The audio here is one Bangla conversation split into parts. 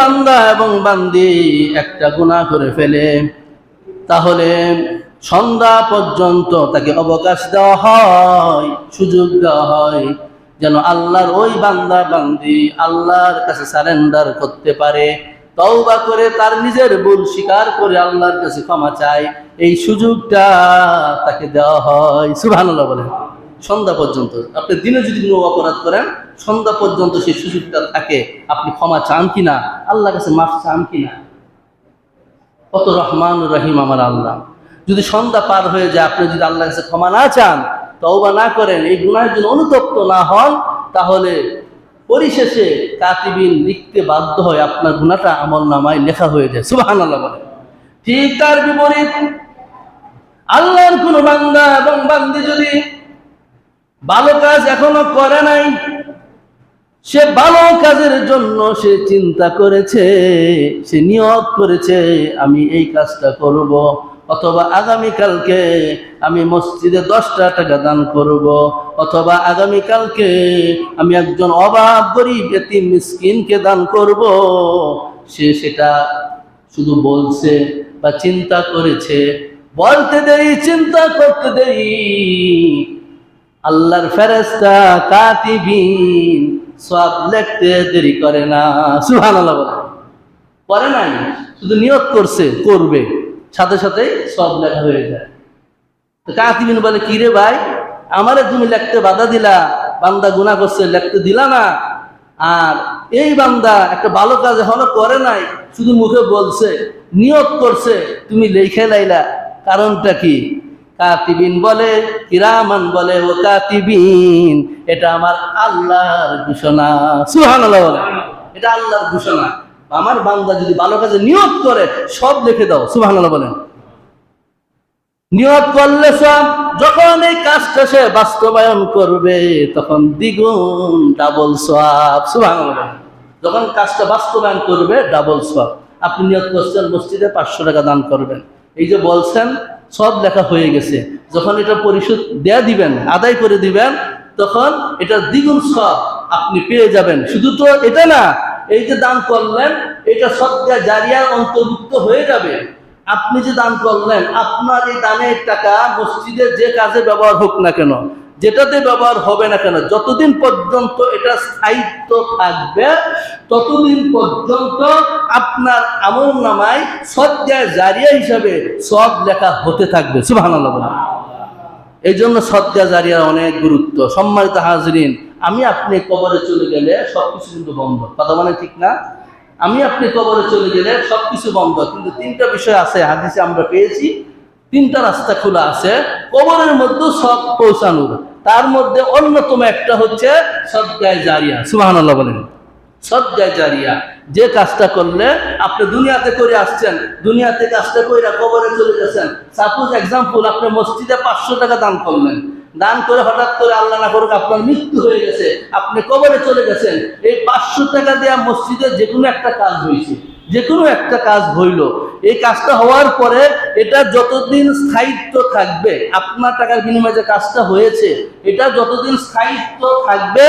বান্দা এবং বান্দি একটা গুণা করে ফেলে, তাহলে সন্ধ্যা পর্যন্ত তাকে অবকাশ দেওয়া হয়, সুযোগ দেওয়া হয়, যেন আল্লাহর ওই বান্দা বান্দি আল্লাহর কাছে সারেন্ডার করতে পারে, তওবা করে তার নিজের ভুল স্বীকার করে আল্লাহর কাছে ক্ষমা চায়, এই সুযোগটা তাকে দেওয়া হয়। সুবহানাল্লাহ বলেন। সন্ধ্যা পর্যন্ত। আপনি দিনে যদি কোনো অপরাধ করেন সন্ধ্যা পর্যন্ত সেই সুযোগটা থাকে, আপনি ক্ষমা চান কিনা? আল্লাহর কাছে মাফ চান কিনা? কত রহমান রহিম আমার আল্লাহ। যদি সন্ধ্যা পার হয়ে যায়, আপনি যদি আল্লাহ কাছে ক্ষমা না চান, তওবা না করেন, এই গুণার জন্য অনুতপ্ত না হন, তাহলে পরিশেষে কাতিবিন লিখতে বাধ্য হয় আপনার গুণাটা আমল নামায় লেখা হয়ে যায়। সুবাহান আল্লাহ বলে। ঠিক তার বিপরীত, আল্লাহর কোন বান্দা এবং বান্দি যদি ভালো কাজ এখনও করে নাই সে ভালো কাজের জন্য সে চিন্তা করেছে, সে নিয়ত করেছে, আমি এই কাজটা করব, অথবা আগামীকালকে আমি মসজিদে দশটা টাকা দান করব, অথবা আগামীকালকে আমি একজন অভাব গরিব এতিম মিসকিনকে দান করব। সে সেটা শুধু বলছে বা চিন্তা করেছে, বলতে দেরি চিন্তা করতে দেরি আল্লাহর ফেরেস্তা কাতিবিন সব লিখতে দেরি করে না। সুবহানাল্লাহ বলে। করে নাই, শুধু নিয়ত করছে, করবে। সাথে সাথে সব লেখা হয়ে যায়। তো কাতিবিন বলে, কি রে ভাই? আমারে তুমি লিখতে বাধা দিলা। বান্দা গুনাহ করছে, লেখতে দিলা না। আর এই বান্দা একটা ভালো কাজ এখনও করে নাই, শুধু মুখে বলছে, নিয়ত করছে, তুমি লিখে লাইলা। কারণটা কি? কাতিবিন বলে কিরামান বলে, ও কাতিবিন, এটা আমার আল্লাহর ঘোষণা। বলে। এটা আল্লাহর ঘোষণা। আমার বান্দা যদি ভালো কাজে নিয়ত করে, সব লিখে দাও, সুবহানাল্লাহ বলেন। নিয়ত করলে সব, যখন এই কাজটা সে বাস্তবায়ন করবে, তখন দ্বিগুণ ডাবল সুবহানাল্লাহ বলেন। যখন কাজটা বাস্তবায়ন করবে ডাবল সোয়াব আপনি নিয়ত করছেন, মসজিদে পাঁচশো টাকা দান করবেন। এই যে বলছেন সব লেখা হয়ে গেছে। যখন এটা পরিশোধ দেয়া দিবেন, আদায় করে দিবেন, তখন এটা দ্বিগুণ সব আপনি পেয়ে যাবেন। শুধু তো এটা না, এই যে দান করলেন, এটা সদ্যা জারিয়ার অন্তর্ভুক্ত হয়ে যাবে। আপনি যে দান করলেন, আপনার এই দানের টাকা মসজিদের যে কাজে ব্যবহার হোক না কেন যেটাতে ব্যবহার হবে না কেন? যতদিন পর্যন্ত এটা স্থায়িত্ব থাকবে, ততদিন পর্যন্ত আপনার আমল নামায় সজ্জায় জারিয়া হিসাবে সব লেখা হতে থাকবে। বলেন। এই জন্য সজ্জা জারিয়ার অনেক গুরুত্ব। সম্মানিত হাজরিন, আমি আপনি কবরে চলে গেলে সবকিছু কিন্তু বন্ধ। কথা মানে ঠিক না? আমি আপনি কবরে চলে গেলে সবকিছু বন্ধ। কিন্তু তিনটা বিষয় আছে, হাদিসে আমরা পেয়েছি। তিনটা রাস্তা খোলা আছে। কবরের মধ্যে সব পৌঁছানোর। তার মধ্যে অন্যতম একটা হচ্ছে সজ্জায় জারিয়া। সুবহানাল্লাহ বলেন। সজ্জায় জারিয়া। যে কাজটা করলে আপনি দুনিয়াতে করে আসছেন, দুনিয়াতে কাজটা করে কবরে চলে গেছেন। সাপোজ এক্সাম্পল আপনি মসজিদে পাঁচশো টাকা দান করলেন। দান করে হঠাৎ করে আল্লাহ না করুক আপনার মৃত্যু হয়ে গেছে, আপনি কবরে চলে গেছেন। এই পাঁচশো টাকা দেওয়া মসজিদে যে কোনো একটা কাজ হয়েছে যে কোনো একটা কাজ হইল এই কাজটা হওয়ার পরে এটা যতদিন স্থায়িত্ব থাকবে, আপনার টাকার বিনিময়ে যে কাজটা হয়েছে, এটা যতদিন স্থায়িত্ব থাকবে,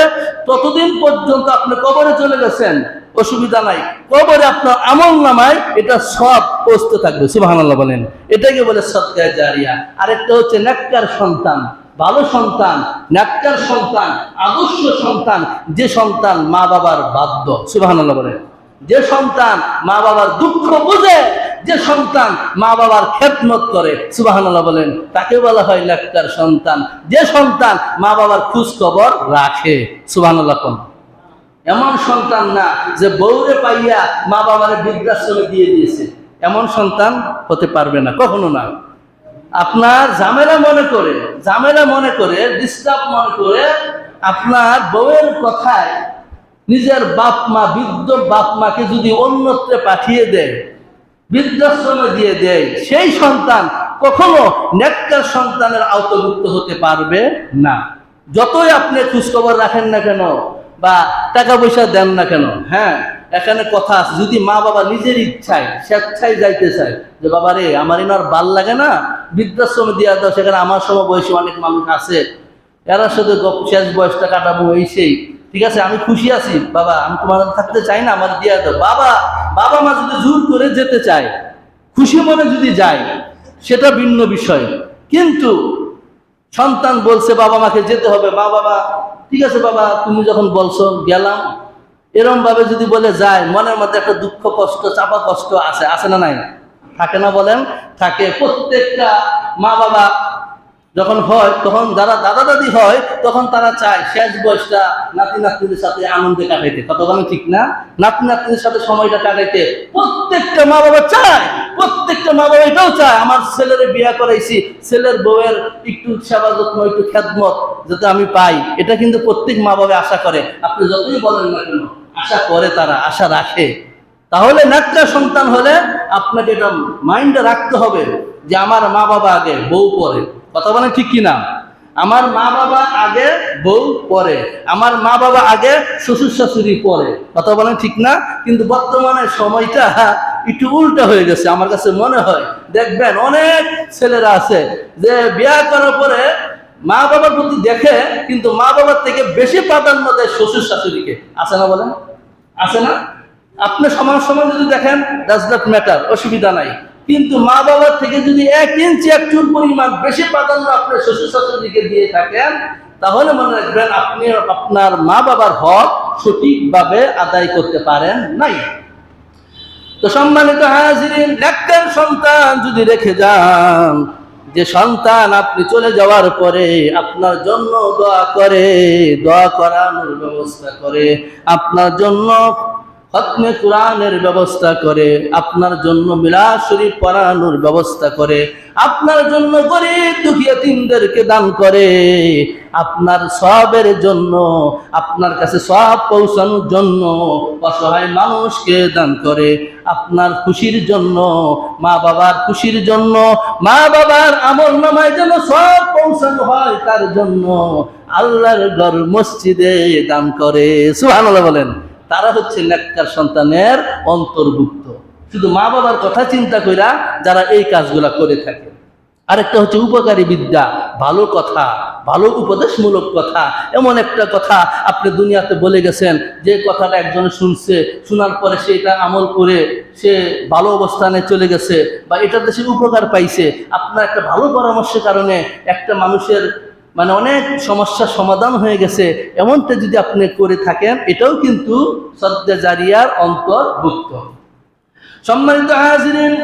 ততদিন পর্যন্ত আপনি কবরে চলে গেছেন, অসুবিধা নাই। কবরে আপনার আমল নামায় এটা সব পৌঁছতে থাকবে, সুবহানাল্লাহ বলেন। এটাকে বলে সৎকায় জারিয়া। আরেকটা হচ্ছে নেককার সন্তান, ভালো সন্তান নেককার সন্তান, আদর্শ সন্তান, যে সন্তান মা বাবার বাধ্য, সুবহানাল্লাহ বলেন। যে সন্তান মা বাবার দুঃখ বুঝে যে সন্তান মা বাবার খেদমত করে, সুবহানাল্লাহ বলেন, তাকে বলা হয় নেককার সন্তান। যে সন্তান মা বাবার খোঁজ খবর রাখে কোন। এমন সন্তান না যে বউরে পাইয়া মা বাবারে বৃদ্ধাশ্রমে দিয়ে দিয়েছে। এমন সন্তান হতে পারবে না, কখনো না। আপনার ঝামেলা মনে করে, ঝামেলা মনে করে ডিস্টার্ব মনে করে, আপনার বউয়ের কথায় নিজের বাপ মা, বৃদ্ধ বাপ মাকে যদি অন্যত্রে পাঠিয়ে দেয় বৃদ্ধাশ্রমে দিয়ে দেয়, সেই সন্তান কখনো নেককার সন্তানের আওতাভুক্ত হতে পারবে না। যতই আপনি খোঁজখবর রাখেন না কেন বা টাকা পয়সা দেন না কেন হ্যাঁ এখানে কথা আছে, যদি মা বাবা নিজের ইচ্ছায়, স্বেচ্ছায় যাইতে চায়, যে বাবা রে, আমার এনার ভালো লাগে না, বৃদ্ধাশ্রমে দিয়ে দাও, সেখানে আমার সময় বয়সী অনেক মানুষ আছে, এরা গপ- শেষ বয়সটা কাটাবো, এই সেই। ঠিক আছে, আমি খুশি আছি। বাবা, আমি তোমার থাকতে চাই না, আমার দিয়ে দাও। বাবা বাবা মা যদি জোর করে যেতে চায়, খুশি মনে যদি যায়, সেটা ভিন্ন বিষয়। কিন্তু সন্তান বলছে, বাবা মাকে যেতে হবে। মা, বাবা, ঠিক আছে, বাবা, তুমি যখন বলছো, গেলাম। এরম ভাবে যদি বলে যায়, মনের মধ্যে একটা দুঃখ, কষ্ট, চাপা, কষ্ট আছে আছে না নাই? থাকে না বলেন? থাকে। প্রত্যেকটা মা বাবা যখন হয়, তখন যারা দাদা দাদি হয়, তখন তারা চায় শেষ বয়সটা নাতি নাতনিদের সাথে আনন্দে কাটাইতে। কত বলেন ঠিক না? নাতি নাতনিদের সাথে সময়টা কাটাইতে প্রত্যেকটা মা বাবা চায়, প্রত্যেকটা মা বাবা এটাও চায়, আমার ছেলের বিয়া করাইছি, ছেলের বউয়ের একটু সেবা যত্ন, একটু খেদমত যাতে আমি পাই। এটা কিন্তু প্রত্যেক মা বাবা আশা করে। আপনি যতই বলেন না কেন, আশা করে তারা, আশা রাখে। তাহলে নাট্যা সন্তান হলে আপনাকে এটা মাইন্ডে রাখতে হবে যে আমার মা বাবা আগে বউ পরে। কথা বলেন ঠিক কিনা? আমার মা বাবা আগে বউ পরে, আমার মা বাবা আগে শ্বশুর শাশুড়ি পরে। কথা বলেন ঠিক না? কিন্তু বর্তমানে সময়টা একটু উল্টা হয়ে গেছে, আমার কাছে মনে হয়। দেখবেন অনেক ছেলেরা আছে যে বিয়ে করার পরে মা বাবার প্রতি দেখে, কিন্তু মা বাবার থেকে বেশি প্রাধান্য দেয় শ্বশুর শাশুড়িকে। আছে না বলেন? আছে না? আপনি সমান সমান যদি দেখেন ডাজ নট ম্যাটার অসুবিধা নাই। কিন্তু মা বাবার থেকে যদি এক ইঞ্চি, এক চুল পরিমাণ বেশি প্রাধান্য আপনার শ্বশুর শাশুড়িকে দিয়ে থাকেন, তাহলে মনে রাখবেন আপনি আপনার মা বাবার হক সঠিকভাবে আদায় করতে পারেন নাই। তো সম্মানিত হাজিরিন সন্তান যদি রেখে যান, যে সন্তান আপনি চলে যাওয়ার পরে আপনার জন্য দোয়া করে, দোয়া করানোর ব্যবস্থা করে, আপনার জন্য খতমে কোরআনের ব্যবস্থা করে, আপনার জন্য মিলাদ শরীফ পড়ানোর ব্যবস্থা করে, আপনার জন্য গরিব দুঃখী তিনদেরকে দান করে, আপনার সবের জন্য, আপনার কাছে সব পৌঁছানোর জন্য অসহায় মানুষকে দান করে, আপনার খুশির জন্য, মা বাবার খুশির জন্য, মা বাবার আমল নামায় যেন সব পৌঁছানো হয় তার জন্য আল্লাহর ঘর মসজিদে দান করে, সুবহানাল্লাহ বলেন। তারা হচ্ছে নেককার সন্তানের অন্তর্ভুক্ত। শুধু মা বাবার কথা চিন্তা কইরা যারা এই কাজগুলা করে থাকে। আরেকটা হচ্ছে উপকারী বিদ্যা, ভালো কথা, ভালো উপদেশমূলক কথা। এমন একটা কথা আপনি দুনিয়াতে বলে গেছেন, যে কথাটা একজন শুনছে, শোনার পরে সেটা আমল করে, সে ভালো অবস্থানে চলে গেছে বা এটাতে সে উপকার পাইছে। আপনার একটা ভালো পরামর্শের কারণে একটা মানুষের মানে অনেক সমস্যার সমাধান হয়ে গেছে। এমনটা যদি আপনি করে থাকেন, এটাও কিন্তু সদ্যা জারিয়ার অন্তর্ভুক্ত। সম্মানিত হাজিরিন,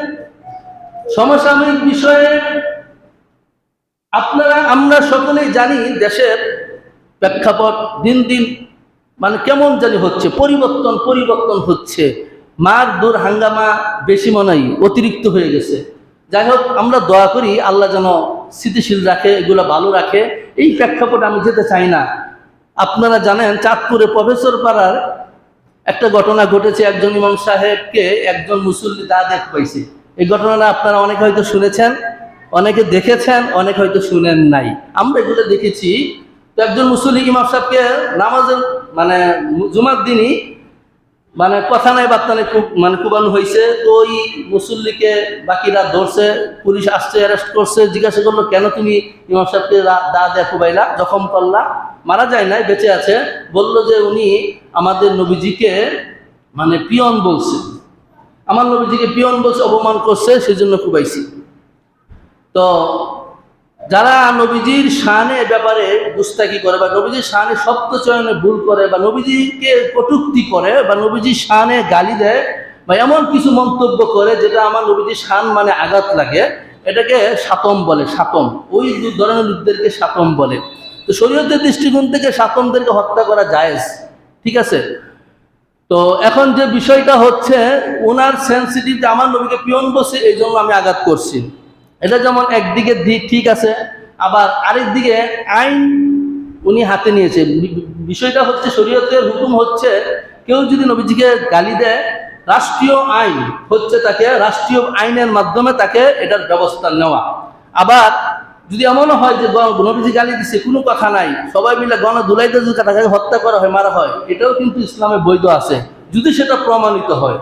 সমসাময়িক বিষয়ে আপনারা, আমরা সকলেই জানি দেশের প্রেক্ষাপট দিন দিন মানে কেমন জানি হচ্ছে, পরিবর্তন পরিবর্তন হচ্ছে। মার দূর হাঙ্গামা বেশি মনাই অতিরিক্ত হয়ে গেছে। যাই হোক, আমরা দোয়া করি আল্লাহ যেন স্থিতিশীল রাখে, এগুলো ভালো রাখে। এই প্রেক্ষাপটে আমি যেতে চাই না। আপনারা জানেন, চাঁদপুরে প্রফেসর পাড়ার একটা ঘটনা ঘটেছে। একজন ইমাম সাহেবকে একজন মুসল্লি দা দেখ পাইছে। এই ঘটনাটা আপনারা অনেকে হয়তো শুনেছেন, অনেকে দেখেছেন, অনেক হয়তো শুনেন নাই। আমরা এগুলো দেখেছি। তো একজন মুসল্লি ইমাম সাহেবকে নামাজের মানে জুমার দিনই মানে কথা নাই, বার্তা নাই, খুব মানে কুবানো হয়েছে তো ওই মুসল্লিকে বাকিরা ধরছে, পুলিশ আসছে অ্যারেস্ট করছে, জিজ্ঞাসা করল, কেন তুমি ইমাম সাহেবকে দা দেয়া কুবাইলা? জখম করলা? মারা যায় নাই, বেঁচে আছে। বলল যে উনি আমাদের নবীজিকে মানে পিয়ন বলছে। আমার নবীজিকে পিয়ন বলছে, অপমান করছে, সেজন্য কুবাইছি। তো যারা নবীজির শানে ব্যাপারে গুস্তাকি করে বা নবীজির শানে শব্দ চয়নে ভুল করে বা নবীজিকে কটুক্তি করে বা নবীজির শানে গালি দেয় বা এমন কিছু মন্তব্য করে যেটা আমার নবীজির শান মানে আঘাত লাগে, এটাকে সাতম বলে, সাতম। ওই ধরনের লোকদেরকে সাতম বলে। তো শরীয়তের দৃষ্টিকোণ থেকে সাতমদেরকে হত্যা করা জায়েজ, ঠিক আছে? তো এখন যে বিষয়টা হচ্ছে, ওনার সেন্সিটিভ আমার নবীকে পিয়ন বসে এই জন্য আমি আঘাত করছি। এটা যেমন একদিকে দিক ঠিক আছে, আবার আরেক দিকে আইন উনি হাতে নিয়েছে। বিষয়টা হচ্ছে শরীয়তের হুকুম হচ্ছে, কেউ যদি নবীজিকে গালি দেয়, রাষ্ট্রীয় আইন হচ্ছে তাকে, রাষ্ট্রীয় আইনের মাধ্যমে তাকে এটার ব্যবস্থা নেওয়া। আবার যদি এমনও হয় যে নবীজি গালি দিচ্ছে কোনো কথা নাই, সবাই মিলে গণ দুলাইতে যদি তাকে হত্যা করা হয়, মারা হয়, এটাও কিন্তু ইসলামে বৈধ আছে। যদি সেটা প্রমাণিত হয়,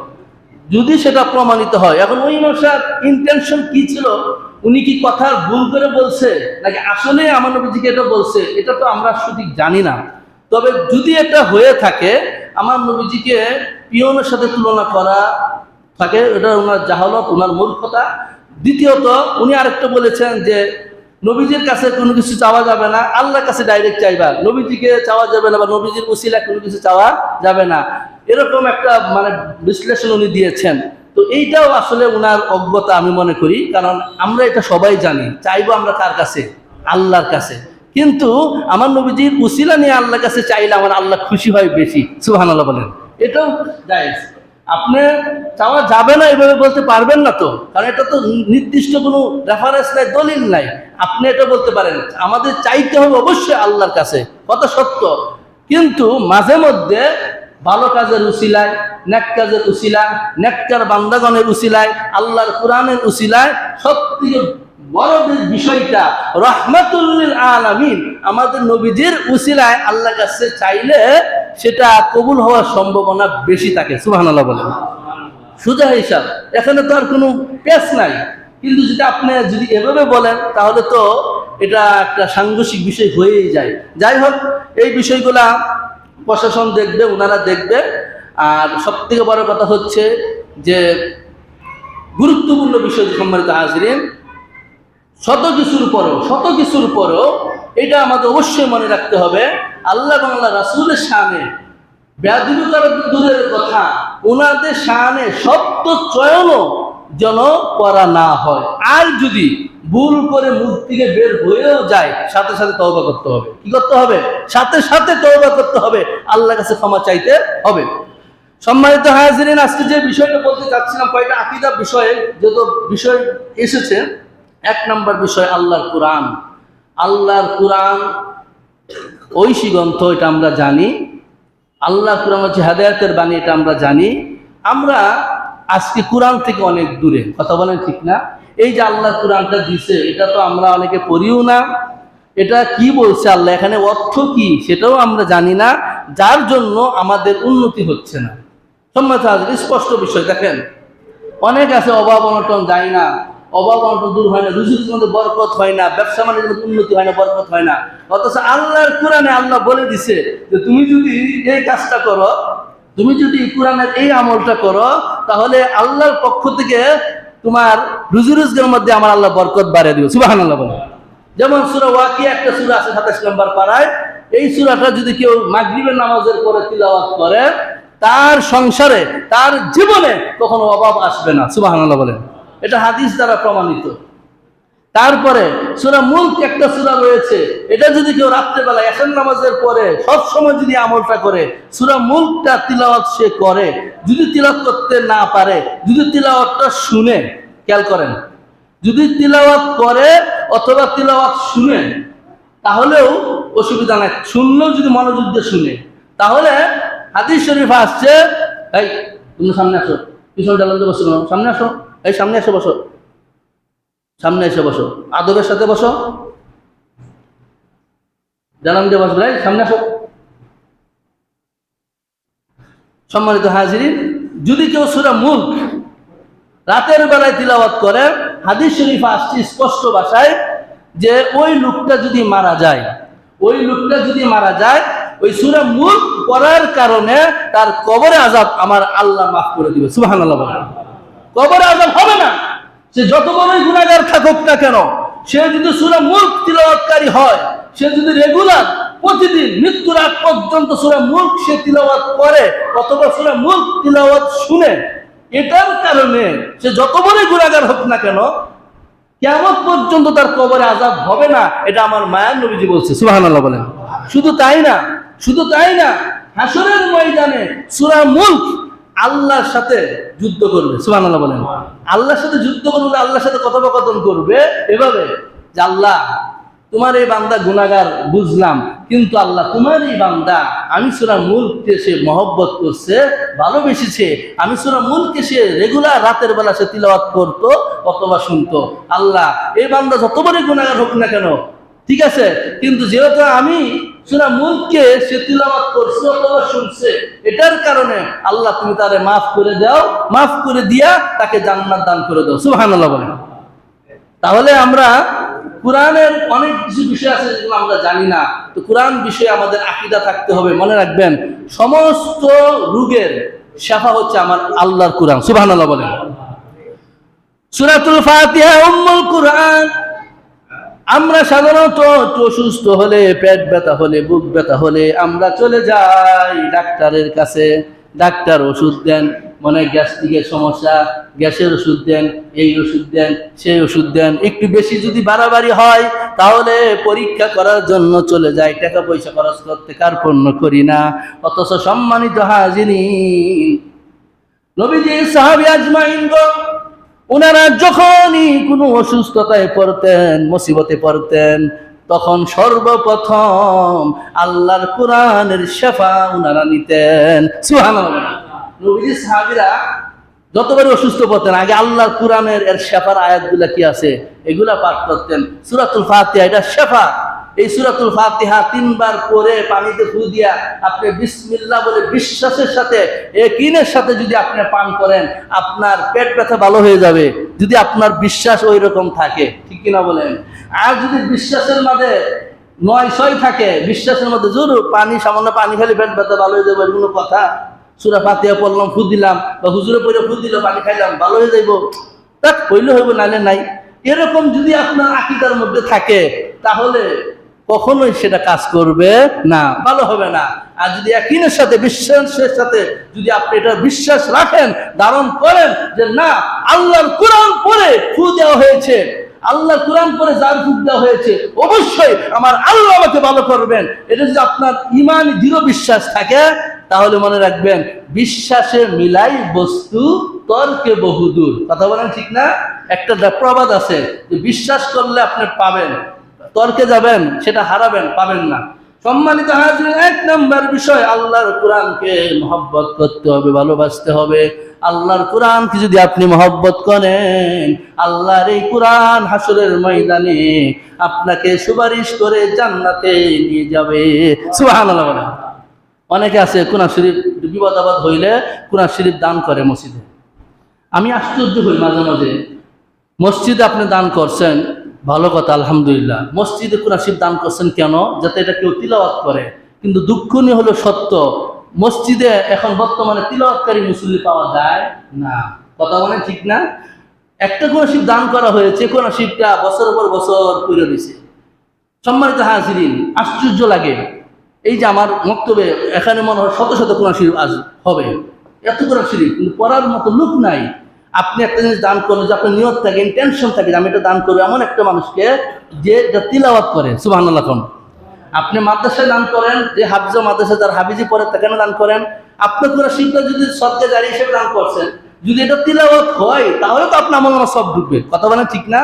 যদি সেটা প্রমাণিত হয়, এখন ওই মানুষের ইন্টেনশন কি ছিল? উনি কি কথা ভুল করে বলছে? নাকি আসলে আমার নবীজিকে এটা বলছে? এটা তো আমরা সঠিক জানি না। তবে যদি এটা হয়ে থাকে, আমার নবীজিকে পিয়নের সাথে তুলনা করা থাকে, এটা ওনার জাহালত, ওনার মূর্খতা। দ্বিতীয়ত, উনি আরেকটা বলেছেন যে, নবীজির কাছে কোনো কিছু চাওয়া যাবে না, আল্লাহর কাছে ডাইরেক্ট চাইবা। নবীজিকে চাওয়া যাবে না বা নবীজির উসিলা কোনো কিছু চাওয়া যাবে না। এরকম একটা মানে বিশ্লেষণ উনি দিয়েছেন। তো এইটাও আসলে ওনার অজ্ঞতা আমি মনে করি, কারণ আমরা এটা সবাই জানি, চাইব আমরা কার কাছে? আল্লাহর কাছে। কিন্তু আমার নবীজির উসিলা নিয়ে আল্লাহর কাছে চাইলে আমার আল্লাহ খুশি হয় বেশি সুহান আল্লাহ বলেন। এটাও জায়েজ। আপনি চাওয়া যাবে না এভাবে বলতে পারবেন না তো, কারণ এটা তো নির্দিষ্ট কোনো রেফারেন্স নাই, দলিল নাই। আপনি এটা বলতে পারেন, আমাদের চাইতে হবে অবশ্যই আল্লাহর কাছে, কথা সত্য। কিন্তু মাঝে মধ্যে ভালো কাজের উসিলায়, নেক কাজের উসিলায়, নেককার বান্দাগণের উসিলায়, আল্লাহর কোরআনের উসিলায় সবথেকে বড় যে বিষয়টা রহমাতুল্লিল আলামিন, আমাদের নবীজির উসিলায় আল্লাহর কাছে চাইলে সেটা কবুল হওয়ার সম্ভাবনা বেশি থাকে, সুবহানাল্লাহ বলেন। সুজা হিসাব, এখানে তো আর কোনো পেস নাই। কিন্তু যদি আপনি যদি এভাবে বলেন, তাহলে তো এটা একটা সাংঘর্ষিক বিষয় হয়েই যায়। যাই হোক, এই বিষয়গুলা প্রশাসন দেখবে ওনারা দেখবে। আর সব থেকে বড় কথা হচ্ছে যে, গুরুত্বপূর্ণ বিষয় সম্মানিত হাজরিন, শত কিছুর পরও, শত কিছুর পরও এটা আমাদের অবশ্যই মনে রাখতে হবে। আল্লাহ বাংলা রাসুলের সামনে ব্যাধিকার দূরের কথা ওনাদের সামনে শব্দ চয়নও যেন করা না হয়। আর যদি ভুল করে মুখ থেকে বের হয়েও যায়, সাথে সাথে তওবা করতে হবে। কি করতে হবে? সাথে সাথে তওবা করতে হবে। আল্লাহর কাছে ক্ষমা চাইতে হবে। সম্মানিত হাজিরিন, আজকে যে বিষয়টা বলতে চাচ্ছিলাম, কয়েকটা আকিদা বিষয়ে যত বিষয় এসেছে, এক নম্বর বিষয় আল্লাহর কোরআন। আল্লাহর কোরআন ঐশী গ্রন্থ এটা আমরা জানি। আল্লাহ কোরআন হচ্ছে হেদায়তের বাণী, এটা আমরা জানি। আমরা আজকে কোরআন থেকে অনেক দূরে, কথা বলেন ঠিক না? এই যে আল্লাহ কোরআনটা দিছে, এটা তো আমরা অনেকে পড়িও না। এটা কি বলছে আল্লাহ? এখানে অর্থ কি সেটাও আমরা জানি না। যার জন্য আমাদের উন্নতি হচ্ছে না। সম্মানিত স্পষ্ট বিষয়, দেখেন। অনেক আছে অভাব, অনটন যায় না। অভাব, অনটন দূর হয় না। রুজির মধ্যে বরকত হয় না। ব্যবসা বাণিজ্যের মধ্যে উন্নতি হয় না, বরকত হয় না। অথচ আল্লাহর কোরআনে আল্লাহ বলে দিছে যে, তুমি যদি এই কাজটা করো তুমি যদি কোরআনের এই আমলটা করো, তাহলে আল্লাহর পক্ষ থেকে তোমার রুজি রোজগারের মধ্যে আমার আল্লাহ বরকত বাড়িয়ে দিবে। সুবাহান আল্লাহ বলে যেমন সুরা ওয়াকি একটা সুরা আছে সাতাশ নম্বর পাড়ায় এই সুরাটা যদি কেউ মাগরিবের নামাজের পরে তিলাওয়াত করে, তার সংসারে, তার জীবনে কখনো অভাব আসবে না। সুবাহান আল্লাহ বলেন। এটা হাদিস দ্বারা প্রমাণিত। তারপরে সুরা মুল্ক একটা সুরা রয়েছে। এটা যদি কেউ রাত্রেবেলা এসন নামাজের পরে সব সময় যদি আমলটা করে, সুরা মুল্কটা তিলাওয়াত সে করে। যদি তিলাওয়াত করতে না পারে, যদি তিলাওয়াতটা শুনে, খেয়াল করেন, যদি তিলাওয়াত করে অথবা তিলাওয়াত শুনে, তাহলেও অসুবিধা নাই। শুনলেও যদি মনোযোগ দিয়ে শুনে, তাহলে হাদিস শরীফ আসছে। এই, তুমি সামনে আসো পিছনে বসো, সামনে আসো, এই সামনে আসো বসো। সামনে এসে বসো। আদবের সাথে বসো। জানান দিয়ে বসবে। সামনে আসো। সম্মানিত হাজিরিন, যদি কেউ সুরা মুখ রাতের বেলায় তিলাওয়াত করে, হাদিস শরীফ আসছে স্পষ্ট ভাষায় যে ওই লোকটা যদি মারা যায়, ওই লোকটা যদি মারা যায়, ওই সুরা মুখ পড়ার কারণে তার কবরে আজাব আমার আল্লাহ মাফ করে দিবে। আল্লাহ কবরে আজাব হবে না। সে যত বড়ই গুণাগার থাকুক না কেন, সে যদি সুরা মুল্ক তিলাওয়াতকারী হয়, সে যদি রেগুলার প্রতিদিন মৃত্যুর আগ পর্যন্ত সুরা মুল্ক সে তিলাওয়াত করে অথবা সুরা মুল্ক তিলাওয়াত শুনে, এটার কারণে সে যত বড়ই গুণাগার হোক না কেন কেমন পর্যন্ত তার কবরে আজাব হবে না, এটা আমার মায়ার নবীজি বলছে, সুবহানাল্লাহ বলেন। শুধু তাই না, শুধু তাই না হাসরের ময়দানে সূরা মুল্ক আল্লাহর সাথে যুদ্ধ করবে। সুবহানাল্লাহ বলেন। আল্লাহর সাথে যুদ্ধ করবে আল্লাহর সাথে কথোপকথন করবে এভাবে যে আল্লাহ, তোমার এই বান্দা গুনাগার বুঝলাম, কিন্তু আল্লাহ তোমার এই বান্দা, আমি সুরা মুলকে সে মহব্বত করছে, ভালোবেসেছে, আমি সুরা মুলকে সে রেগুলার রাতের বেলা সে তিলাওয়াত করতো অথবা শুনতো। আল্লাহ, এই বান্দা যতবারই গুনাগার হোক না কেন ঠিক আছে? কিন্তু যেহেতু আমি সুরা মুলকে সে তিলাওয়াত করছে, অথবা শুনছে, এটার কারণে আল্লাহ তুমি তারে মাফ করে দাও, মাফ করে দিয়া তাকে জান্নাত দান করে দাও। সুবহানাল্লাহ বলেন। তাহলে আমরা কোরআনের অনেক কিছু বিষয় আছে যেগুলো আমরা জানি না। তো কোরআন বিষয়ে আমাদের আকিদা থাকতে হবে, মনে রাখবেন, সমস্ত রোগের শেফা হচ্ছে আমার আল্লাহর কোরআন। সুবহানাল্লাহ বলেন। সূরাতুল ফাতিহা, উম্মুল কোরআন। আমরা সাধারণত অসুস্থ হলে, পেট ব্যথা হলে, বুক ব্যথা হলে আমরা চলে যাই ডাক্তারের কাছে। ডাক্তার ওষুধ দেন, মনে গ্যাস্ট্রিকের সমস্যা, গ্যাসের ওষুধ দেন, এই ওষুধ দেন, সেই ওষুধ দেন। একটু বেশি যদি বাড়াবাড়ি হয়, তাহলে পরীক্ষা করার জন্য চলে যায় টাকা পয়সা খরচ করতে কার্পণ্য করি না। অথচ সম্মানিত হাজিনী নবীজি, সাহাবি আজমাইনগণ ওনারা যখনই কোনো অসুস্থতায় পড়তেন, মুসিবতে পড়তেন, তখন সর্বপ্রথম আল্লাহর কোরআনের শেফা ওনারা নিতেন। নবীজি সাহাবীরা যতবার অসুস্থ পড়তেন, আগে আল্লাহর কোরআনের এর শেফার আয়াতগুলা কি আছে? এগুলা পাঠ করতেন। সূরাতুল ফাতিহা, এটা শেফা। এই সূরাতুল ফাতিহা তিনবার পরে পানিতে ফু দিয়া আপনি বিসমিল্লাহ বলে বিশ্বাসের সাথে একিনের সাথে যদি আপনি পান করেন, আপনার পেট ব্যথা ভালো হয়ে যাবে। যদি আপনার বিশ্বাস ওই রকম থাকে, ঠিক কিনা বলেন? আর যদি বিশ্বাসের মাঝে নয় ছয় থাকে, বিশ্বাসের মধ্যে জোর, পানি, সামান্য পানি খালি পেট ব্যথা ভালো হয়ে যাবে কোনো কথা? সুরা ফাতিহা পড়লাম, ফু দিলাম, বা হুজুরে পড়ে ফু দিল, পানি খাইলাম, ভালো হয়ে যাইব। তাক হইলে হইব, নাইলে নাই। এরকম যদি আপনার আকিদার মধ্যে থাকে, তাহলে কখনোই সেটা কাজ করবে না, ভালো হবে না। আর যদি একদিনের সাথে, বিশ্বাসের সাথে যদি আপনি এটা বিশ্বাস রাখেন, ধারণ করেন যে না, আল্লাহর কোরআন পরে ফু দেওয়া হয়েছে আল্লাহ কোরআন পরে যার ফুক দেওয়া হয়েছে, অবশ্যই আমার আল্লাহ আমাকে ভালো করবেন। এটা যদি আপনার ইমান দৃঢ় বিশ্বাস থাকে, তাহলে মনে রাখবেন বিশ্বাসে মিলাই বস্তু তর্কে বহুদূর। কথা বলেন ঠিক না? একটা প্রবাদ আছে যে, বিশ্বাস করলে আপনি পাবেন। তর্কে যাবেন, সেটা হারাবেন, পাবেন না। সম্মানিত হাজির, এক নম্বর বিষয়, আল্লাহর কোরআনকে মহব্বত করতে হবে, ভালোবাসতে হবে। আল্লাহর কোরআনকে যদি আপনি মহব্বত করেন, আল্লাহর এই কোরআন হাসরের ময়দানে আপনাকে সুপারিশ করে জান্নাতে নিয়ে যাবে। বলেন। অনেকে আছে, কোরআন শরীফ বিপদ আপদ হইলে কোরআন শরীফ দান করে মসজিদে। আমি আশ্চর্য হই মাঝে মাঝে। মসজিদে আপনি দান করছেন ভালো কথা, আলহামদুলিল্লাহ। মসজিদে শরীফ দান করছেন কেন? যাতে এটা কেউ তিলাওয়াত করে। কিন্তু দুঃখনীয় হলো সত্য, মসজিদে এখন বর্তমানে তিলাওয়াতকারী মুসল্লি পাওয়া যায় না। কথা বলেন ঠিক না? একটা কোরআন শরীফ দান করা হয়েছে, কোরআন শরীফটা বছরের পর বছর করে দিছে। সম্মানিত হাজিরিন, আশ্চর্য লাগে। এই যে আমার বক্তব্যে এখানে মনে হয় শত শত কোরআন শরীফ আজ হবে। এত কোরআন শরীফ, কিন্তু পড়ার মতো লোক নাই। আপনি একটা জিনিস দান করলে যে আপনার নিয়ত থাকে টেনশন থাকে, যে আমি এটা দান করব। এমন একটা মানুষকে যে তিলাওয়াত করে সুবাহ আপনি মাদ্রাসায় দান করেন, যে হাফজা মাদ্রাসা যার হাবিজি পড়ে তাকে দান করেন। আপনার কোনো শিক্ষা যদি সবকে জারি হিসেবে দান করছেন, যদি এটা তিলাওয়াত হয়, তাহলে তো আপনার আমার মনে সব ঢুকবে কথা বলেন ঠিক না?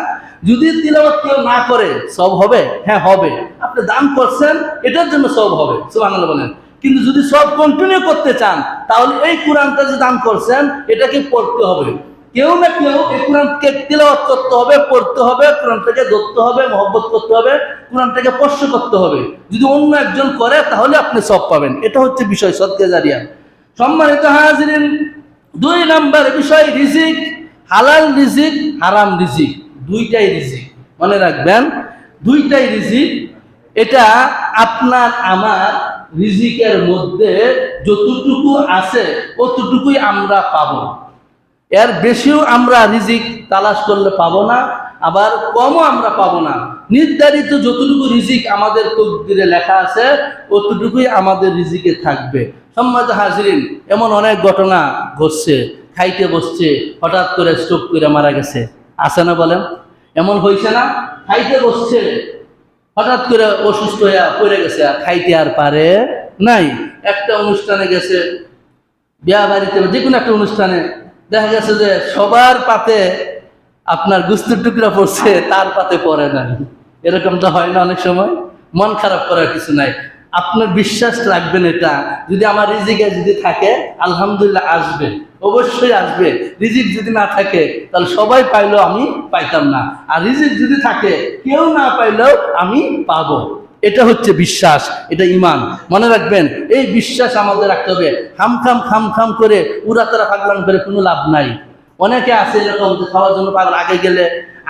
যদি তিলাওয়াত কেউ না করে, সব হবে? হ্যাঁ হবে। আপনি দান করছেন, এটার জন্য সব হবে, সুবহানাল্লাহ বলেন। কিন্তু যদি সব কন্টিনিউ করতে চান, তাহলে এই কোরআনটা যে দান করছেন, এটাকে পড়তে হবে। কেউ না কেউ এই কোরআনকে তিলাওয়াত করতে হবে, পড়তে হবে, কোরআনটাকে ধরতে হবে, মহব্বত করতে হবে, কোরআনটাকে স্পর্শ করতে হবে। যদি অন্য একজন করে, তাহলে আপনি সব পাবেন। এটা হচ্ছে বিষয় সদকে জারিয়া। সম্মানিত হাজিরিন, দুই নাম্বার বিষয় রিজিক, হালাল রিজিক, হারাম রিজিক। দুইটাই রিজিক। মনে রাখবেন, দুইটাই রিজিক। এটা আপনার, আমার রিজিকের মধ্যে যতটুকু আছে, অতটুকুই আমরা পাবো। এর বেশিও আমরা রিজিক তালাশ করলে পাবো না, আবার কমও আমরা পাবো না। নির্ধারিত যতটুকু রিজিক আমাদের তকদিরে লেখা আছে, অতটুকুই আমাদের রিজিকে থাকবে। সম্মানিত হাজরিন, এমন অনেক ঘটনা ঘটছে, খাইতে বসছে, হঠাৎ করে স্ট্রোক করে মারা গেছে। আছে না বলেন? এমন হয়েছে না? খাইতে বসছে, হঠাৎ করে অসুস্থ হয়ে পড়ে গেছে, আর খাইতে আর পারে নাই। একটা অনুষ্ঠানে গেছে, বিয়া বাড়িতে যে কোনো একটা অনুষ্ঠানে দেখা গেছে যে সবার পাতে আপনার গুস্তুর টুকরা পড়ছে, তার পাতে পড়ে নাই। এরকমটা হয় না অনেক সময়। মন খারাপ করার কিছু নাই। আপনার বিশ্বাস রাখবেন এটা। যদি আমার রিজিকে যদি থাকে, আলহামদুলিল্লাহ আসবে। অবশ্যই আসবে। রিজিক যদি না থাকে, তাহলে সবাই পাইলেও আমি পাইতাম না। আর রিজিক যদি থাকে, কেউ না পাইলেও আমি পাবো। এটা হচ্ছে বিশ্বাস, এটা ইমান মনে রাখবেন, এই বিশ্বাস আমাদের রাখতে হবে। খাম খাম খাম খাম করে উড়াতারা পাগলাম করে কোনো লাভ নাই। অনেকে আছে এরকম যে খাওয়ার জন্য পাগল, আগে গেলে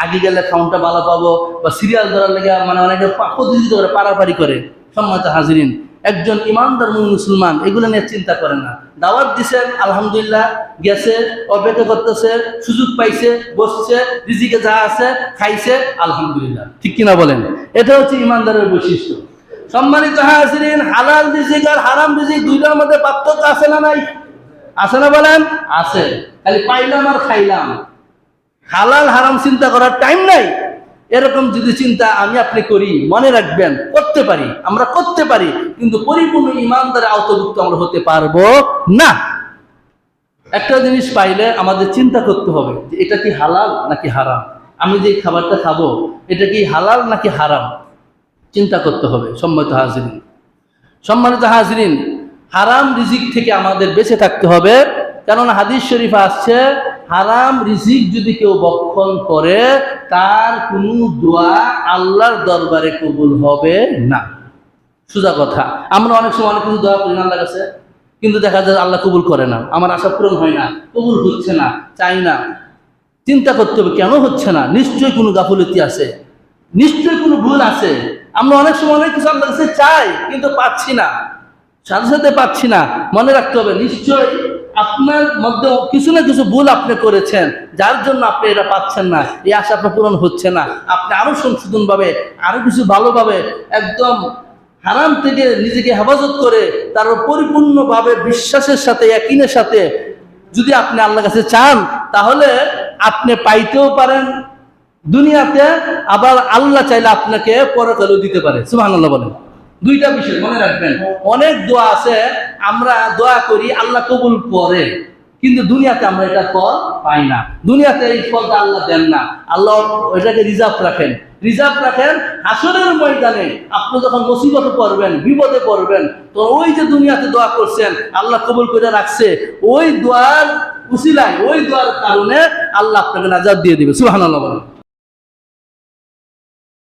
আগে গেলে খাওয়াটা ভালো পাবো, বা সিরিয়াল ধরার লেগে মানে অনেকে প্রতিযোগিতা করে, পারাপারি করে। সম্মানিত হাজিরিন একজন ইমানদার মুসলমান, এগুলো নিয়ে চিন্তা করে না। দাওয়াত দিছেন আলহামদুলিল্লাহ, গেছে, অপেক্ষা করতেছে, সুযোগ পাইছে, বসছে, রিজিকে যা আছে, খাইছে, আলহামদুলিল্লাহ। ঠিক কিনা বলেন? এটা হচ্ছে ইমানদারের বৈশিষ্ট্য। সম্মানিত হাজিরিন, হালাল রিজিক আর হারাম রিজিক দুইটার মধ্যে পার্থক্য আছে না নাই? আছে না বলেন? আছে। খালি পাইলাম আর খাইলাম। হালাল হারাম চিন্তা করার টাইম নাই। এরকম যদি চিন্তা আমি আপনি করি, মনে রাখবেন, করতে পারি, আমরা করতে পারি, কিন্তু পরিপূর্ণ ইমানদারে আওতভুক্ত আমরা হতে পারব না। একটা জিনিস পাইলে আমাদের চিন্তা করতে হবে যে এটা কি হালাল নাকি হারাম? আমি যে খাবারটা খাব, এটা কি হালাল নাকি হারাম? চিন্তা করতে হবে, সম্মানিত হাজিরিন। সম্মানিত হাজিরিন, হারাম রিজিক থেকে আমাদের বেঁচে থাকতে হবে কারণ হাদিস শরীফ আসছে হারাম রিজিক যদি কেউ বক্ষণ করে, তার কোনো দোয়া আল্লাহর দরবারে কবুল হবে না। সোজা কথা। আমরা অনেক সময় অনেক কিছু দোয়া করি আল্লাহ কাছে, কিন্তু দেখা যায় আল্লাহ কবুল করে না। আমার আশা পূরণ হয় না, কবুল হচ্ছে না, চাই না। চিন্তা করতে হবে, কেন হচ্ছে না? নিশ্চয়ই কোনো গাফলতি আছে, নিশ্চয়ই কোনো ভুল আছে। আমরা অনেক সময় অনেক কিছু আল্লাহ কাছে চাই, কিন্তু পাচ্ছি না, সাথে সাথে পাচ্ছি না। মনে রাখতে হবে, নিশ্চয়ই আপনার মধ্যে কিছু না কিছু ভুল আপনি করেছেন, যার জন্য আপনি এটা পাচ্ছেন না, এই আশা আপনার পূরণ হচ্ছে না। আপনি আরও সংশোধন ভাবে আরও কিছু ভালোভাবে, একদম হারাম থেকে নিজেকে হেফাজত করে, তার পরিপূর্ণভাবে বিশ্বাসের সাথে একিনের সাথে যদি আপনি আল্লাহর কাছে চান, তাহলে আপনি পাইতেও পারেন, দুনিয়াতে আবার আল্লাহ চাইলে আপনাকে পরকালেও দিতে পারে। সুবহানাল্লাহ বলেন। দুইটা বিষয় মনে রাখবেন। অনেক দোয়া আছে, আমরা দোয়া করি, আল্লাহ কবুল করে। কিন্তু দুনিয়াতে আমরা এটা ফল পাই না। দুনিয়াতে এই ফলটা আল্লাহ দেন না। আল্লাহ এটাকে রিজার্ভ রাখেন। রিজার্ভ রাখেন হাসরের ময়দানে। আপনি যখন মুসিবতে পড়বেন, বিপদে পড়বেন, তো ওই যে দুনিয়াতে দোয়া করছেন, আল্লাহ কবুল করে রাখছে, ওই দোয়ার উসিলায়, ওই দোয়ার কারণে আল্লাহ আপনাকে নাজাদ দিয়ে দিবে। সুবহানাল্লাহ বলেন।